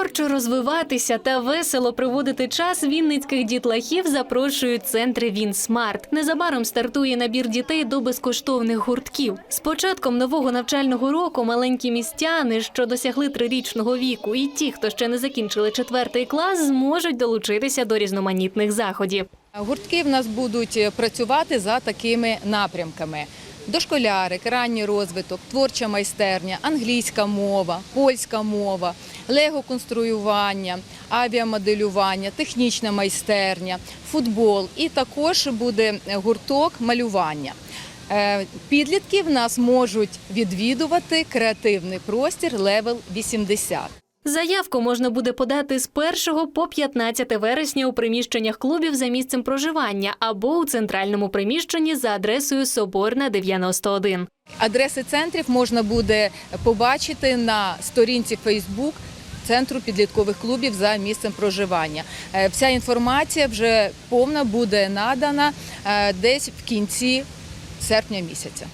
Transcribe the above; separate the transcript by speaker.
Speaker 1: Творчо розвиватися та весело проводити час вінницьких дітлахів запрошують центри Вінсмарт. Незабаром стартує набір дітей до безкоштовних гуртків. З початком нового навчального року маленькі містяни, що досягли трирічного віку, і ті, хто ще не закінчили четвертий клас, зможуть долучитися до різноманітних заходів.
Speaker 2: Гуртки в нас будуть е, працювати за такими напрямками: дошколярик, ранній розвиток, творча майстерня, англійська мова, польська мова, лего-конструювання, авіамоделювання, технічна майстерня, футбол і також буде гурток малювання. Е, Підлітки в нас можуть відвідувати креативний простір левел 80.
Speaker 1: Заявку можна буде подати з 1 по 15 вересня у приміщеннях клубів за місцем проживання або у центральному приміщенні за адресою Соборна 91.
Speaker 2: Адреси центрів можна буде побачити на сторінці Facebook Центру підліткових клубів за місцем проживання. Е, Вся інформація вже повна буде надана е, десь в кінці серпня місяця.